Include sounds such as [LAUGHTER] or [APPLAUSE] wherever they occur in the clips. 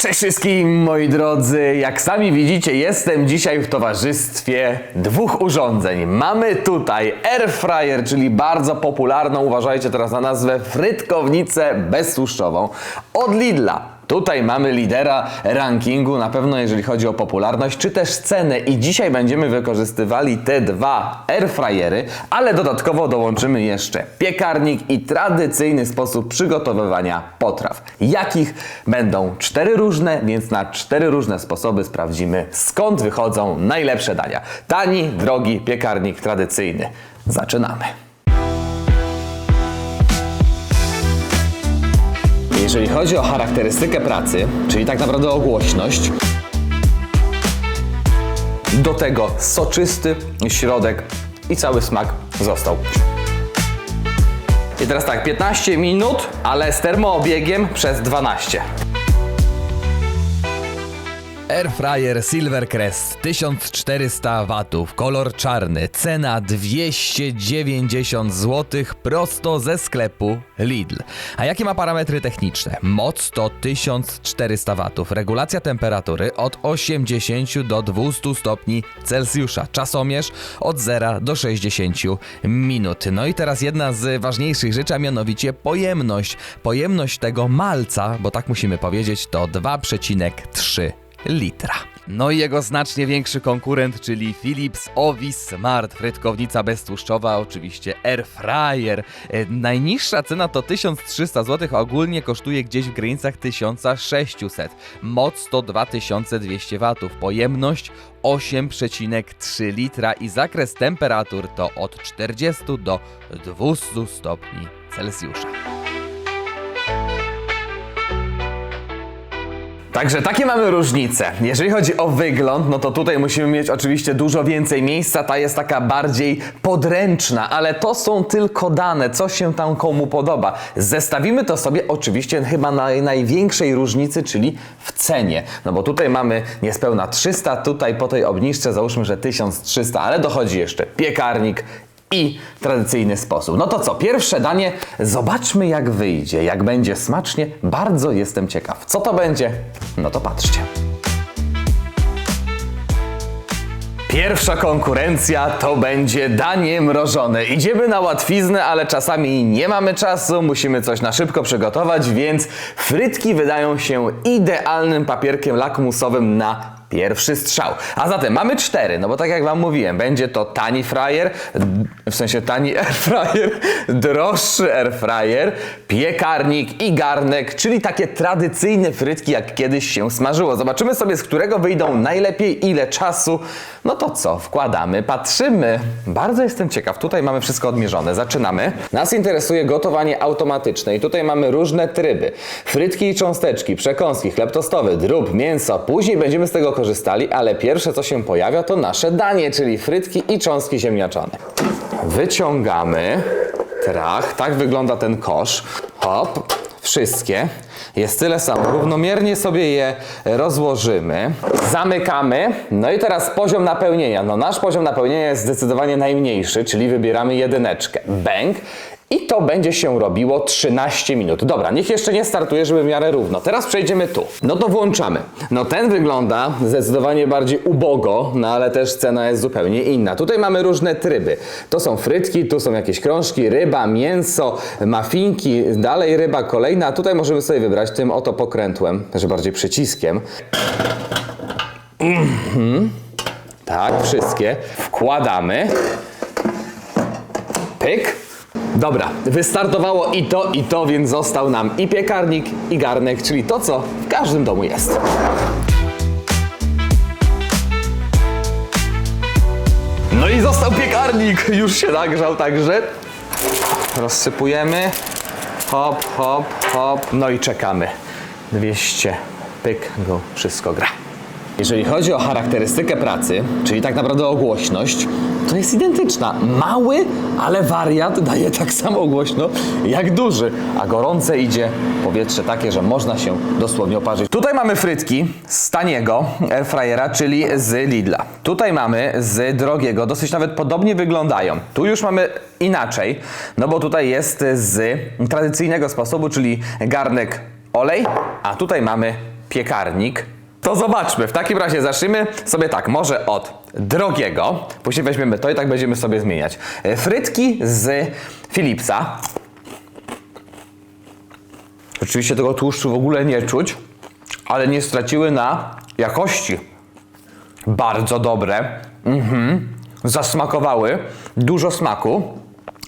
Cześć wszystkim moi drodzy, jak sami widzicie jestem dzisiaj w towarzystwie dwóch urządzeń. Mamy tutaj air fryer, czyli bardzo popularną, uważajcie teraz na nazwę, frytkownicę beztłuszczową od Lidla. Tutaj mamy lidera rankingu, na pewno jeżeli chodzi o popularność, czy też cenę i dzisiaj będziemy wykorzystywali te dwa airfryery, ale dodatkowo dołączymy jeszcze piekarnik i tradycyjny sposób przygotowywania potraw. Jakich będą cztery różne, więc na cztery różne sposoby sprawdzimy skąd wychodzą najlepsze dania. Tani, drogi piekarnik tradycyjny. Zaczynamy. Jeżeli chodzi o charakterystykę pracy, czyli tak naprawdę o głośność, do tego soczysty środek i cały smak został. I teraz tak, 15 minut, ale z termoobiegiem przez 12. Airfryer Silvercrest 1400 watów, kolor czarny, cena 290 zł prosto ze sklepu Lidl. A jakie ma parametry techniczne? Moc to 1400 watów, regulacja temperatury od 80 do 200 stopni Celsjusza, czasomierz od 0 do 60 minut. No i teraz jedna z ważniejszych rzeczy, a mianowicie pojemność. Pojemność tego malca, bo tak musimy powiedzieć, to 2,3 litra. No i jego znacznie większy konkurent, czyli Philips Ovis Smart, frytkownica beztłuszczowa, oczywiście air fryer. E, Najniższa cena to 1300 zł, a ogólnie kosztuje gdzieś w granicach 1600. Moc to 2200 watów, pojemność 8,3 litra i zakres temperatur to od 40 do 200 stopni Celsjusza. Także takie mamy różnice. Jeżeli chodzi o wygląd, no to tutaj musimy mieć oczywiście dużo więcej miejsca. Ta jest taka bardziej podręczna, ale to są tylko dane, co się tam komu podoba. Zestawimy to sobie oczywiście chyba na największej różnicy, czyli w cenie. No bo tutaj mamy niespełna 300, tutaj po tej obniżce załóżmy, że 1300, ale dochodzi jeszcze piekarnik i tradycyjny sposób. No to co, pierwsze danie, zobaczmy jak wyjdzie, jak będzie smacznie. Bardzo jestem ciekaw. Co to będzie? No to patrzcie. Pierwsza konkurencja to będzie danie mrożone. Idziemy na łatwiznę, ale czasami nie mamy czasu, musimy coś na szybko przygotować, więc frytki wydają się idealnym papierkiem lakmusowym na pierwszy strzał. A zatem mamy cztery, no bo tak jak Wam mówiłem, będzie to tani fryer, w sensie tani [LAUGHS] air fryer, droższy air fryer, piekarnik i garnek, czyli takie tradycyjne frytki, jak kiedyś się smażyło. Zobaczymy sobie, z którego wyjdą najlepiej, ile czasu. No to co, wkładamy, patrzymy. Bardzo jestem ciekaw, tutaj mamy wszystko odmierzone. Zaczynamy. Nas interesuje gotowanie automatyczne i tutaj mamy różne tryby. Frytki i cząsteczki, przekąski, chleb tostowy, drób, mięso. Później będziemy z tego korzystali, ale pierwsze co się pojawia to nasze danie, czyli frytki i cząstki ziemniaczane. Wyciągamy trach, tak wygląda ten kosz. Hop, wszystkie. Jest tyle samo. Równomiernie sobie je rozłożymy. Zamykamy. No i teraz poziom napełnienia. No nasz poziom napełnienia jest zdecydowanie najmniejszy, czyli wybieramy jedyneczkę. Bęk. I to będzie się robiło 13 minut. Dobra, niech jeszcze nie startuje, żeby w miarę równo. Teraz przejdziemy tu. No to włączamy. No ten wygląda zdecydowanie bardziej ubogo, no ale też cena jest zupełnie inna. Tutaj mamy różne tryby. To są frytki, tu są jakieś krążki, ryba, mięso, mafinki, dalej ryba kolejna. Tutaj możemy sobie wybrać tym oto pokrętłem, też bardziej przyciskiem. Mhm. Tak, wszystkie. Wkładamy. Pyk. Dobra, wystartowało i to, i to, więc został nam i piekarnik, i garnek, czyli to, co w każdym domu jest. No i został piekarnik, już się nagrzał także. Rozsypujemy. Hop, hop, hop. No i czekamy. 200, pyk, go, wszystko gra. Jeżeli chodzi o charakterystykę pracy, czyli tak naprawdę o głośność, to jest identyczna. Mały, ale wariat daje [LAUGHS] tak samo głośno jak duży, a gorące idzie powietrze takie, że można się dosłownie oparzyć. Tutaj mamy frytki z taniego airfryera, czyli z Lidla. Tutaj mamy z drogiego, dosyć nawet podobnie wyglądają. Tu już mamy inaczej, no bo tutaj jest z tradycyjnego sposobu, czyli garnek olej, a tutaj mamy piekarnik. To zobaczmy. W takim razie zacznijmy sobie tak, może od drogiego. Później weźmiemy to i tak będziemy sobie zmieniać. E, Frytki z Philipsa. Oczywiście tego tłuszczu w ogóle nie czuć, ale nie straciły na jakości. Bardzo dobre. Mhm. Zasmakowały. Dużo smaku.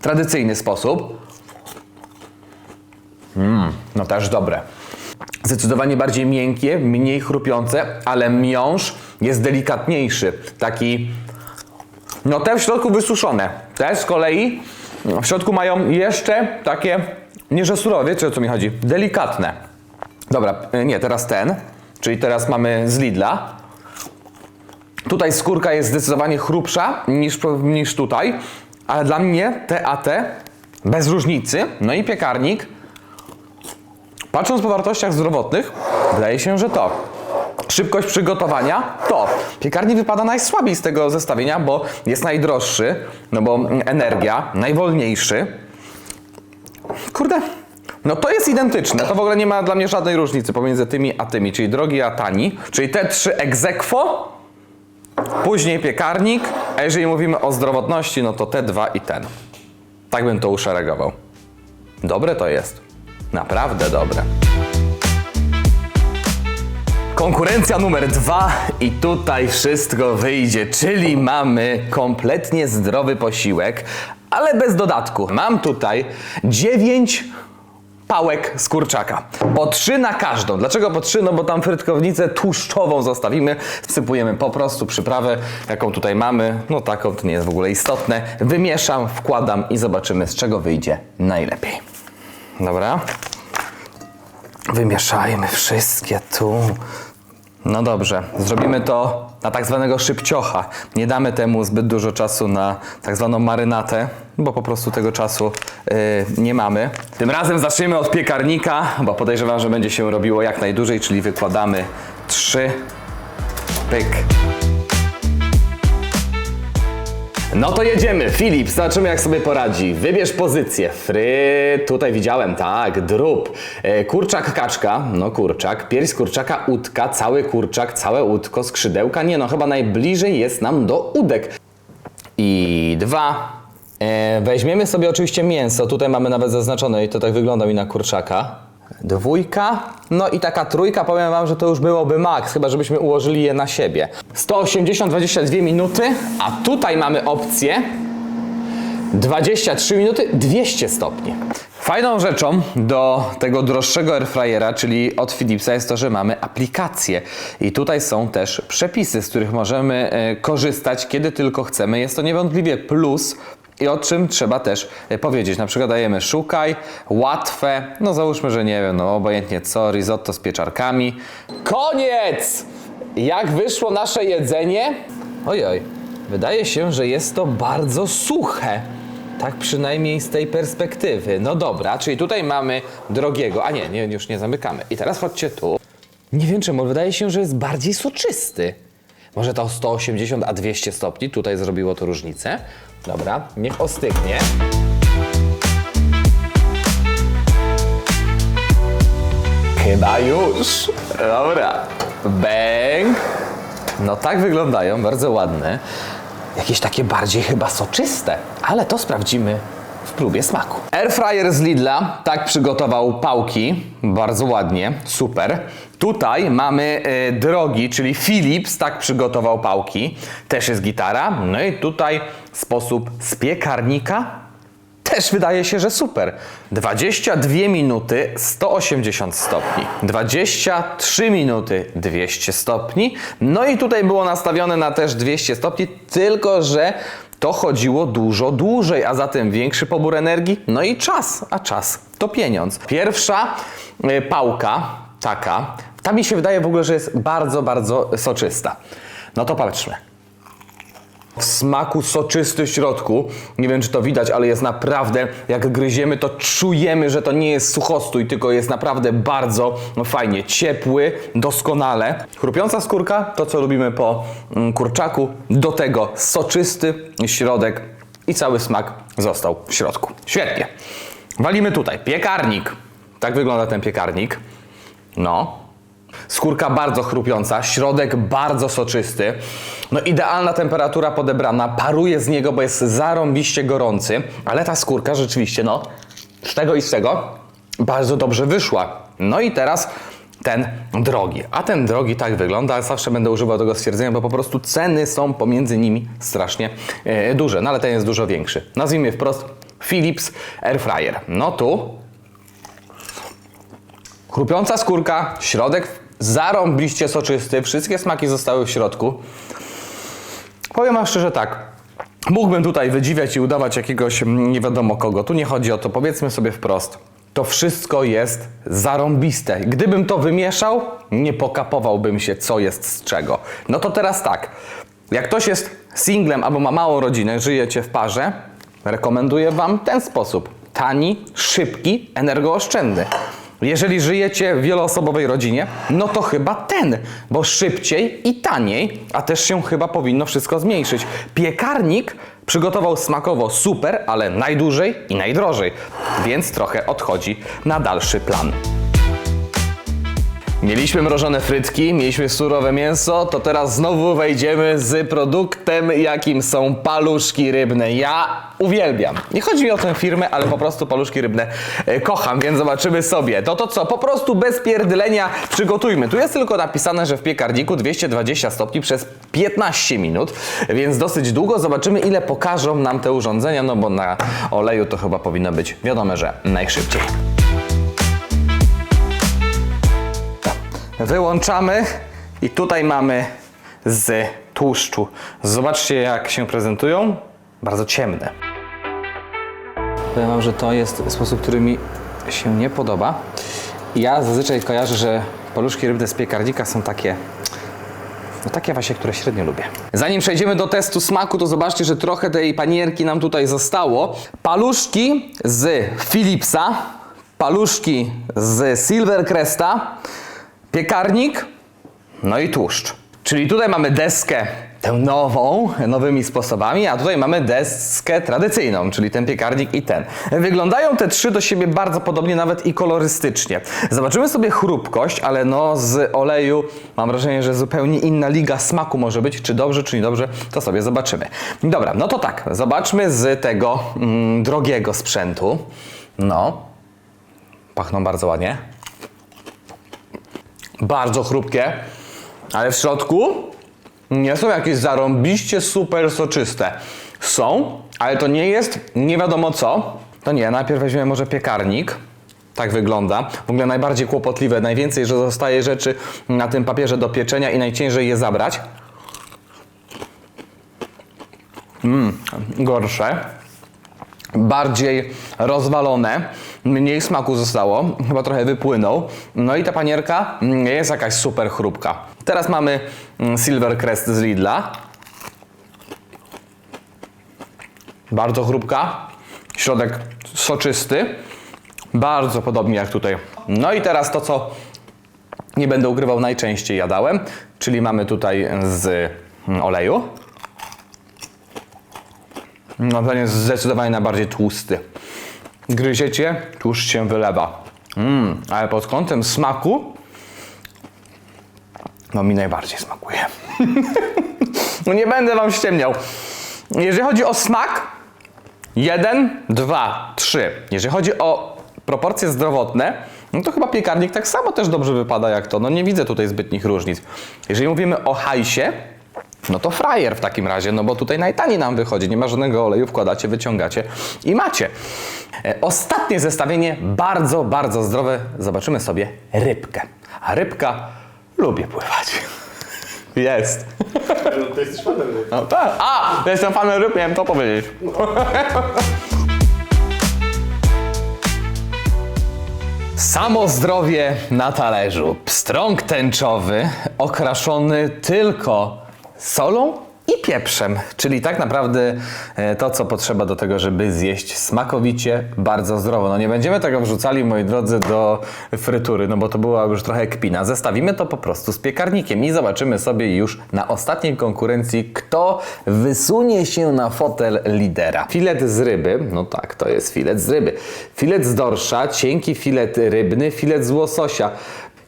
Tradycyjny sposób. Mm, no też dobre. Zdecydowanie bardziej miękkie, mniej chrupiące, ale miąższ jest delikatniejszy. Taki. No te w środku wysuszone. Te z kolei w środku mają jeszcze takie, nie że surowe, wiecie o co mi chodzi? Delikatne. Dobra, y, nie, teraz ten, czyli teraz mamy z Lidla. Tutaj skórka jest zdecydowanie chrupsza niż, niż tutaj, ale dla mnie te a te bez różnicy. No i piekarnik, patrząc po wartościach zdrowotnych, wydaje się, że to. Szybkość przygotowania to. Piekarnik wypada najsłabiej z tego zestawienia, bo jest najdroższy, no bo energia, najwolniejszy. Kurde, no to jest identyczne. To w ogóle nie ma dla mnie żadnej różnicy pomiędzy tymi a tymi, czyli drogi a tani. Czyli te trzy egzekwo, później piekarnik, a jeżeli mówimy o zdrowotności, no to te dwa i ten. Tak bym to uszeregował. Dobre to jest. Naprawdę dobre. Konkurencja numer dwa i tutaj wszystko wyjdzie, czyli mamy kompletnie zdrowy posiłek, ale bez dodatku. Mam tutaj 9 pałek z kurczaka. Po trzy na każdą. Dlaczego po trzy? No bo tam frytkownicę tłuszczową zostawimy, wsypujemy po prostu przyprawę, jaką tutaj mamy. No taką, to nie jest w ogóle istotne. Wymieszam, wkładam i zobaczymy z czego wyjdzie najlepiej. Dobra. Wymieszajmy wszystkie tu. No dobrze, zrobimy to na tak zwanego szybciocha. Nie damy temu zbyt dużo czasu na tak zwaną marynatę, bo po prostu tego czasu yy, nie mamy. Tym razem zaczniemy od piekarnika, bo podejrzewam, że będzie się robiło jak najdłużej, czyli wykładamy trzy, pyk. No to jedziemy. Filip, zobaczymy jak sobie poradzi. Wybierz pozycję. Fry, tutaj widziałem, tak, drób. E, kurczak, kaczka, no kurczak. Pierś kurczaka, udka, cały kurczak, całe udko, skrzydełka. Nie no, chyba najbliżej jest nam do udek. I dwa. E, weźmiemy sobie oczywiście mięso. Tutaj mamy nawet zaznaczone i to tak wygląda mi na kurczaka. Dwójka, no i taka trójka, powiem Wam, że to już byłoby maks, chyba żebyśmy ułożyli je na siebie. 180, 22 minuty, a tutaj mamy opcję 23 minuty, 200 stopni. Fajną rzeczą do tego droższego airfryera, czyli od Philipsa jest to, że mamy aplikację i tutaj są też przepisy, z których możemy e, korzystać, kiedy tylko chcemy. Jest to niewątpliwie plus i o czym trzeba też e, powiedzieć. Na przykład dajemy szukaj, łatwe, no załóżmy, że nie wiem, no obojętnie co, risotto z pieczarkami. Koniec! Jak wyszło nasze jedzenie? Ojoj, wydaje się, że jest to bardzo suche. Tak przynajmniej z tej perspektywy. No dobra, czyli tutaj mamy drogiego, a nie, nie już nie zamykamy. I teraz chodźcie tu. Nie wiem czemu, wydaje się, że jest bardziej soczysty. Może to 180, a 200 stopni, tutaj zrobiło to różnicę. Dobra, niech ostygnie. Chyba już. Dobra. Bang. No tak wyglądają, bardzo ładne. Jakieś takie bardziej chyba soczyste, ale to sprawdzimy w próbie smaku. Airfryer z Lidla tak przygotował pałki, bardzo ładnie, super. Tutaj mamy e, drogi, czyli Philips tak przygotował pałki, też jest gitara. No i tutaj sposób z piekarnika, też wydaje się, że super. 22 minuty 180 stopni. 23 minuty 200 stopni. No i tutaj było nastawione na też 200 stopni, tylko że to chodziło dużo dłużej, a zatem większy pobór energii, no i czas, a czas to pieniądz. Pierwsza y, pałka, taka, ta mi się wydaje w ogóle, że jest bardzo, bardzo soczysta. No to patrzmy. W smaku soczysty w środku. Nie wiem, czy to widać, ale jest naprawdę, jak gryziemy, to czujemy, że to nie jest suchostój, tylko jest naprawdę bardzo fajnie, ciepły, doskonale. Chrupiąca skórka, to co lubimy po mm, kurczaku, do tego soczysty środek i cały smak został w środku. Świetnie. Walimy tutaj. Piekarnik. Tak wygląda ten piekarnik. No. Skórka bardzo chrupiąca, środek bardzo soczysty. No idealna temperatura podebrana, paruje z niego, bo jest zarąbiście gorący, ale ta skórka rzeczywiście, no, z tego i z tego bardzo dobrze wyszła. No i teraz ten drogi. A ten drogi tak wygląda, ale zawsze będę używał tego stwierdzenia, bo po prostu ceny są pomiędzy nimi strasznie e, duże. No ale ten jest dużo większy. Nazwijmy wprost Philips Air Fryer. No tu chrupiąca skórka, środek zarąbiście soczysty, wszystkie smaki zostały w środku. Powiem wam szczerze tak. Mógłbym tutaj wydziwiać i udawać jakiegoś mm, nie wiadomo kogo. Tu nie chodzi o to, powiedzmy sobie wprost. To wszystko jest zarąbiste. Gdybym to wymieszał, nie pokapowałbym się, co jest z czego. No to teraz tak. Jak ktoś jest singlem albo ma małą rodzinę, żyjecie w parze, rekomenduję Wam ten sposób. Tani, szybki, energooszczędny. Jeżeli żyjecie w wieloosobowej rodzinie, no to chyba ten, bo szybciej i taniej, a też się chyba powinno wszystko zmniejszyć. Piekarnik przygotował smakowo super, ale najdłużej i najdrożej, więc trochę odchodzi na dalszy plan. Mieliśmy mrożone frytki, mieliśmy surowe mięso, to teraz znowu wejdziemy z produktem, jakim są paluszki rybne. Ja uwielbiam. Nie chodzi mi o tę firmę, ale po prostu paluszki rybne e, kocham, więc zobaczymy sobie. To to co? Po prostu bez pierdlenia przygotujmy. Tu jest tylko napisane, że w piekarniku 220 stopni przez 15 minut, więc dosyć długo. Zobaczymy ile pokażą nam te urządzenia, no bo na oleju to chyba powinno być wiadomo, że najszybciej. Wyłączamy i tutaj mamy z tłuszczu. Zobaczcie jak się prezentują. Bardzo ciemne. Powiem wam, że to jest sposób, który mi się nie podoba. Ja zazwyczaj kojarzę, że paluszki rybne z piekarnika są takie no takie właśnie, które średnio lubię. Zanim przejdziemy do testu smaku, to zobaczcie, że trochę tej panierki nam tutaj zostało. Paluszki z Philipsa, paluszki z Silvercresta, piekarnik, no i tłuszcz. Czyli tutaj mamy deskę tę nową, nowymi sposobami, a tutaj mamy deskę tradycyjną, czyli ten piekarnik i ten. Wyglądają te trzy do siebie bardzo podobnie, nawet i kolorystycznie. Zobaczymy sobie chrupkość, ale no z oleju mam wrażenie, że zupełnie inna liga smaku może być. Czy dobrze, czy niedobrze, to sobie zobaczymy. Dobra, no to tak, zobaczmy z tego mm, drogiego sprzętu. No, pachną bardzo ładnie bardzo chrupkie, ale w środku nie są jakieś zarąbiście super soczyste. Są, ale to nie jest nie wiadomo co. To nie, najpierw weźmiemy może piekarnik. Tak wygląda. W ogóle najbardziej kłopotliwe, najwięcej, że zostaje rzeczy na tym papierze do pieczenia i najciężej je zabrać. Mmm, gorsze bardziej rozwalone, mniej smaku zostało, chyba trochę wypłynął. No i ta panierka nie jest jakaś super chrupka. Teraz mamy mm, Silver Crest z Lidla. Bardzo chrupka, środek soczysty, bardzo podobnie jak tutaj. No i teraz to, co nie będę ukrywał, najczęściej jadałem, czyli mamy tutaj z mm, oleju. No ten jest zdecydowanie najbardziej tłusty. Gryziecie, tłuszcz się wylewa. Mm, ale pod kątem smaku, no mi najbardziej smakuje. [LAUGHS] no nie będę wam ściemniał. Jeżeli chodzi o smak, jeden, dwa, trzy. Jeżeli chodzi o proporcje zdrowotne, no to chyba piekarnik tak samo też dobrze wypada jak to. No nie widzę tutaj zbytnich różnic. Jeżeli mówimy o hajsie, no to frajer w takim razie, no bo tutaj najtaniej nam wychodzi, nie ma żadnego oleju, wkładacie, wyciągacie i macie. E, Ostatnie zestawienie, bardzo, bardzo zdrowe. Zobaczymy sobie rybkę. A rybka lubię pływać. [LAUGHS] Jest. No, [LAUGHS] to jesteś fanem. ryb. No tak. A, ja jestem fanem ryb, miałem to powiedzieć. [LAUGHS] Samo zdrowie na talerzu. Pstrąg tęczowy okraszony tylko solą i pieprzem, czyli tak naprawdę e, to, co potrzeba do tego, żeby zjeść smakowicie, bardzo zdrowo. No nie będziemy tego wrzucali, moi drodzy, do frytury, no bo to była już trochę kpina. Zestawimy to po prostu z piekarnikiem i zobaczymy sobie już na ostatniej konkurencji, kto wysunie się na fotel lidera. Filet z ryby, no tak, to jest filet z ryby. Filet z dorsza, cienki filet rybny, filet z łososia.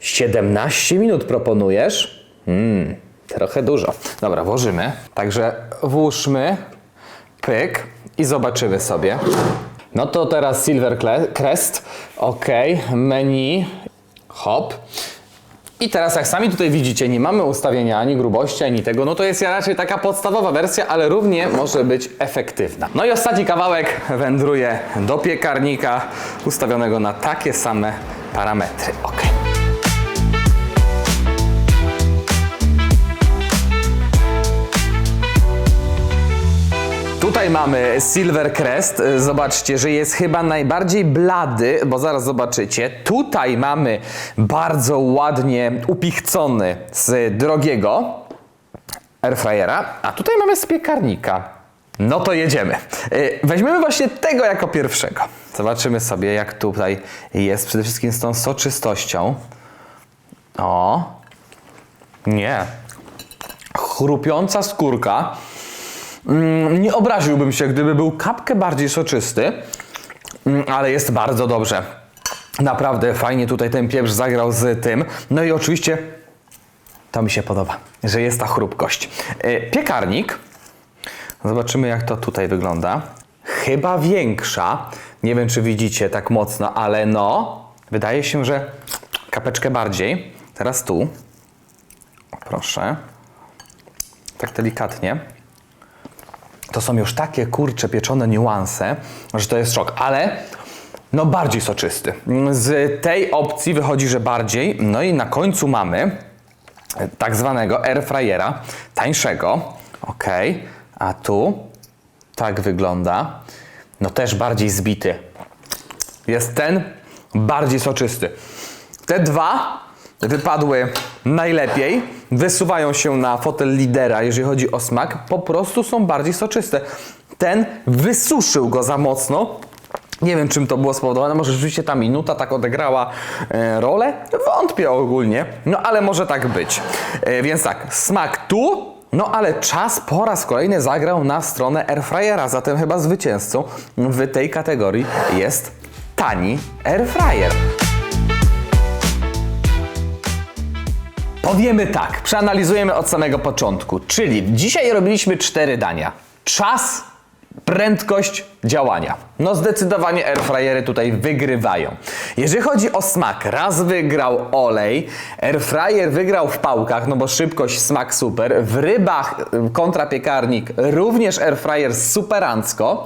17 minut proponujesz? Mmm, trochę dużo. Dobra, włożymy. Także włóżmy, pyk i zobaczymy sobie. No to teraz Silver Crest, ok, menu, hop. I teraz jak sami tutaj widzicie, nie mamy ustawienia ani grubości, ani tego, no to jest raczej taka podstawowa wersja, ale równie może być efektywna. No i ostatni kawałek wędruje do piekarnika ustawionego na takie same parametry. Ok. Tutaj mamy Silver Crest. Zobaczcie, że jest chyba najbardziej blady, bo zaraz zobaczycie. Tutaj mamy bardzo ładnie upichcony z drogiego airfryera, a tutaj mamy z piekarnika. No to jedziemy. Y, Weźmiemy właśnie tego jako pierwszego. Zobaczymy sobie, jak tutaj jest przede wszystkim z tą soczystością. O. Nie. Chrupiąca skórka. Mm, Nie obraziłbym się, gdyby był kapkę bardziej soczysty, Mm, ale jest bardzo dobrze. Naprawdę fajnie tutaj ten pieprz zagrał z tym. No i oczywiście to mi się podoba, że jest ta chrupkość. E, Piekarnik. Zobaczymy, jak to tutaj wygląda. Chyba większa. Nie wiem, czy widzicie tak mocno, ale no, wydaje się, że kapeczkę bardziej. Teraz tu. Proszę. Tak delikatnie to są już takie kurcze pieczone niuanse, że to jest szok, ale no bardziej soczysty. Z tej opcji wychodzi, że bardziej. No i na końcu mamy tak zwanego airfryera, tańszego. Ok, a tu tak wygląda. No też bardziej zbity. Jest ten bardziej soczysty. Te dwa wypadły najlepiej, wysuwają się na fotel lidera, jeżeli chodzi o smak, po prostu są bardziej soczyste. Ten wysuszył go za mocno. Nie wiem, czym to było spowodowane. Może rzeczywiście ta minuta tak odegrała e, rolę? Wątpię ogólnie, no ale może tak być. E, więc tak, smak tu, no ale czas po raz kolejny zagrał na stronę airfryera, zatem chyba zwycięzcą w tej kategorii jest tani airfryer. Powiemy tak, przeanalizujemy od samego początku. Czyli dzisiaj robiliśmy cztery dania. Czas, prędkość działania. No zdecydowanie airfryery tutaj wygrywają. Jeżeli chodzi o smak, raz wygrał olej, airfryer wygrał w pałkach, no bo szybkość, smak super. W rybach y, kontra piekarnik również airfryer superancko.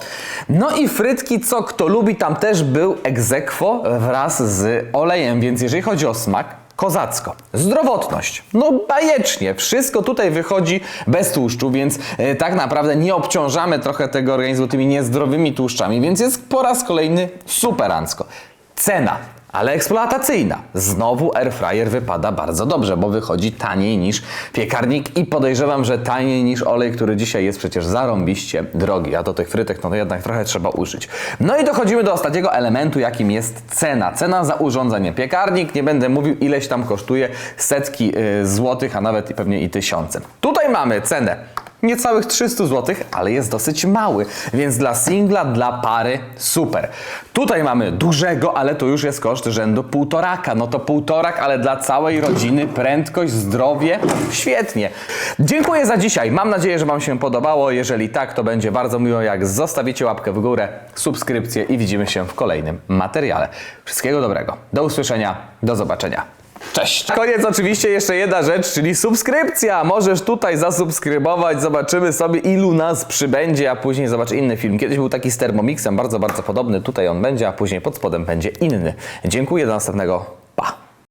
No i frytki, co kto lubi, tam też był egzekwo wraz z olejem, więc jeżeli chodzi o smak, kozacko. Zdrowotność. No bajecznie. Wszystko tutaj wychodzi bez tłuszczu, więc e, tak naprawdę nie obciążamy trochę tego organizmu tymi niezdrowymi tłuszczami, więc jest po raz kolejny superancko. Cena. Ale eksploatacyjna. Znowu airfryer wypada bardzo dobrze, bo wychodzi taniej niż piekarnik i podejrzewam, że taniej niż olej, który dzisiaj jest przecież zarąbiście drogi, a do tych frytek no to jednak trochę trzeba użyć. No i dochodzimy do ostatniego elementu, jakim jest cena. Cena za urządzenie. Piekarnik, nie będę mówił ileś tam kosztuje, setki y, złotych, a nawet pewnie i tysiące. Tutaj mamy cenę niecałych 300 zł, ale jest dosyć mały, więc dla singla, dla pary super. Tutaj mamy dużego, ale to już jest koszt rzędu półtoraka. No to półtorak, ale dla całej rodziny prędkość, zdrowie, świetnie. Dziękuję za dzisiaj. Mam nadzieję, że Wam się podobało. Jeżeli tak, to będzie bardzo miło, jak zostawicie łapkę w górę, subskrypcję i widzimy się w kolejnym materiale. Wszystkiego dobrego. Do usłyszenia, do zobaczenia. Cześć! Koniec oczywiście jeszcze jedna rzecz, czyli subskrypcja. Możesz tutaj zasubskrybować, zobaczymy sobie ilu nas przybędzie, a później zobacz inny film. Kiedyś był taki z Thermomixem, bardzo, bardzo podobny. Tutaj on będzie, a później pod spodem będzie inny. Dziękuję, do następnego.